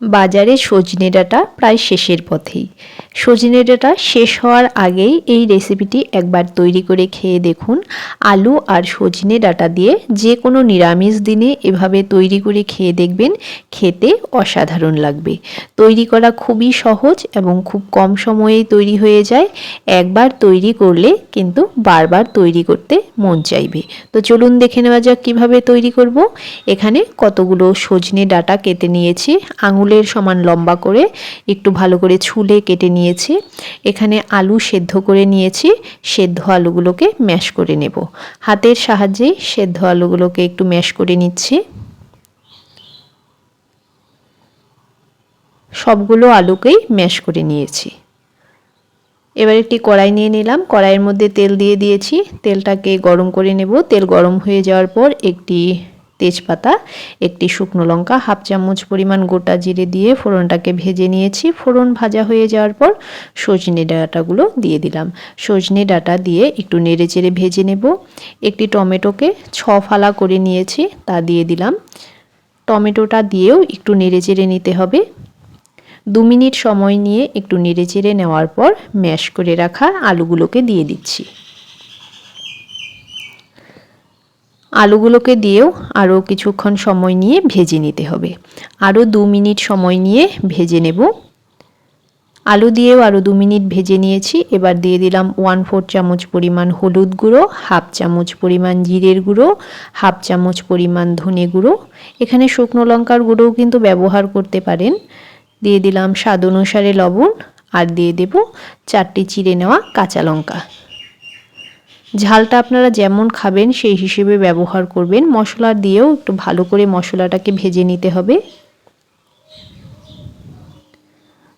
বাজারে সজনে ডাঁটা প্রায় শেষের পথেই। সজনে ডাঁটা শেষ হওয়ার আগেই এই রেসিপিটি একবার তৈরি করে খেয়ে দেখুন। আলু আর সজনে ডাঁটা দিয়ে যে কোনো নিরামিষ দিনে এভাবে তৈরি করে খেয়ে দেখবেন, খেতে অসাধারণ লাগবে। তৈরি করা খুবই সহজ এবং খুব কম সময়েই তৈরি হয়ে যায়। একবার তৈরি করলে কিন্তু বারবার তৈরি করতে মন চাইবে। তো চলুন দেখে নেওয়া যাক কীভাবে তৈরি করব। এখানে কতগুলো সজনে ডাঁটা কেটে নিয়েছি। আঙুলের সমান লম্বা করে একটু ভালো করে ছুলে কেটে নিয়েছি। এখানে আলু সেদ্ধ করে নিয়েছি। সেদ্ধ আলুগুলোকে ম্যাশ করে নেব। হাতের সাহায্যেই সেদ্ধ আলুগুলোকে একটু ম্যাশ করে নিচ্ছি। সবগুলো আলুকেই ম্যাশ করে নিয়েছি। এবার একটি কড়াই নিয়ে নিলাম। কড়াইয়ের মধ্যে তেল দিয়ে দিয়েছি। তেলটাকে গরম করে নেব। তেল গরম হয়ে যাওয়ার পর একটি তেজপাতা, একটি শুকনো লঙ্কা, হাফ চামচ পরিমাণ গোটা জিরে দিয়ে ফোড়নটাকে ভেজে নিয়েছি। ফোড়ন ভাজা হয়ে যাওয়ার পর সজনে ডাঁটাগুলো দিয়ে দিলাম। সজনে ডাঁটা দিয়ে একটু নেড়ে চেড়ে ভেজে নেব। একটি টমেটোকে ছ ফালা করে নিয়েছি, তা দিয়ে দিলাম। টমেটোটা দিয়েও একটু নেড়ে চেড়ে নিতে হবে। দু মিনিট সময় নিয়ে একটু নেড়ে চেড়ে নেওয়ার পর ম্যাশ করে রাখা আলুগুলোকে দিয়ে দিচ্ছি। আলুগুলোকে দিয়েও আরও কিছুক্ষণ সময় নিয়ে ভেজে নিতে হবে। আরও দু মিনিট সময় নিয়ে ভেজে নেব। আলু দিয়েও আরও দু মিনিট ভেজে নিয়েছি। এবার দিয়ে দিলাম ওয়ান ফোর চামচ পরিমাণ হলুদ গুঁড়ো হাফ চামচ পরিমাণ জিরের গুঁড়ো হাফ চামচ পরিমাণ ধনে গুঁড়ো। এখানে শুকনো লঙ্কার গুঁড়োও কিন্তু ব্যবহার করতে পারেন। দিয়ে দিলাম স্বাদ অনুসারে লবণ আর দিয়ে দেব চারটি চিড়ে নেওয়া কাঁচা লঙ্কা। ঝালটা আপনারা যেমন খাবেন, সেই হিসেবে ব্যবহার করবেন। মশলা দিয়েও একটু ভালো করে মশলাটাকে ভেজে নিতে হবে।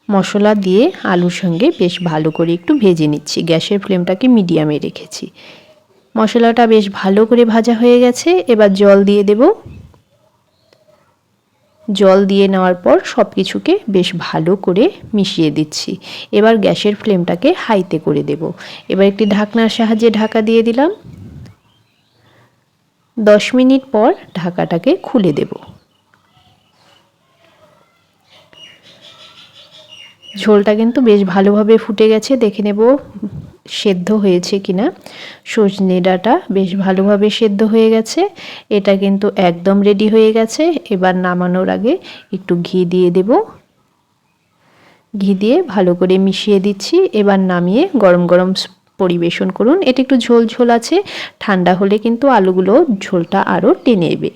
মশলা দিয়ে আলুর সঙ্গে বেশ ভালো করে একটু ভেজে নিচ্ছি। গ্যাসের ফ্লেমটাকে মিডিয়ামে রেখেছি। মশলাটা বেশ ভালো করে ভাজা হয়ে গেছে। এবার জল দিয়ে দেবো। জল দিয়ে নেওয়ার পর সব কিছুকে বেশ ভালো করে মিশিয়ে দিচ্ছি। এবার গ্যাসের ফ্লেমটাকে হাইতে করে দেব। এবার একটি ঢাকনার সাহায্যে ঢাকা দিয়ে দিলাম। দশ মিনিট পর ঢাকাটাকে খুলে দেব। ঝোলটা কিন্তু বেশ ভালোভাবে ফুটে গেছে, দেখে নেব। সেদ্ধ হয়েছে কিনা, সজনে ডাঁটা বেশ ভালোভাবে সেদ্ধ হয়ে গেছে, এটা কিন্তু একদম রেডি হয়ে গেছে, এবার নামানোর আগে একটু ঘি দিয়ে দেব। ঘি দিয়ে ভালো করে মিশিয়ে দিচ্ছি, এবার নামিয়ে গরম গরম পরিবেশন করুন। এটা একটু ঝোল ঝোল আছে, ঠান্ডা হলে কিন্তু আলুগুলো ঝোলটা আরও টেনে নেবে।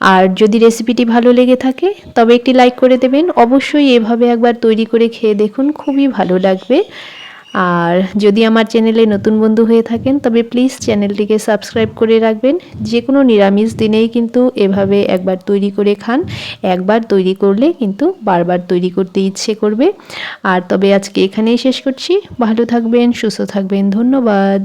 আর যদি রেসিপিটি ভালো লেগে থাকে, তবে একটি লাইক করে দেবেন। অবশ্যই এভাবে একবার তৈরি করে খেয়ে দেখুন, খুবই ভালো লাগবে। আর যদি আমার চ্যানেলে নতুন বন্ধু হয়ে থাকেন, তবে প্লিজ চ্যানেলটিকে সাবস্ক্রাইব করে রাখবেন। যে কোনো নিরামিষ দিনেই কিন্তু এভাবে একবার তৈরি করে খান। একবার তৈরি করলে কিন্তু বারবার তৈরি করতে ইচ্ছে করবে। আর তবে আজকে এখানেই শেষ করছি। ভালো থাকবেন, সুস্থ থাকবেন। ধন্যবাদ।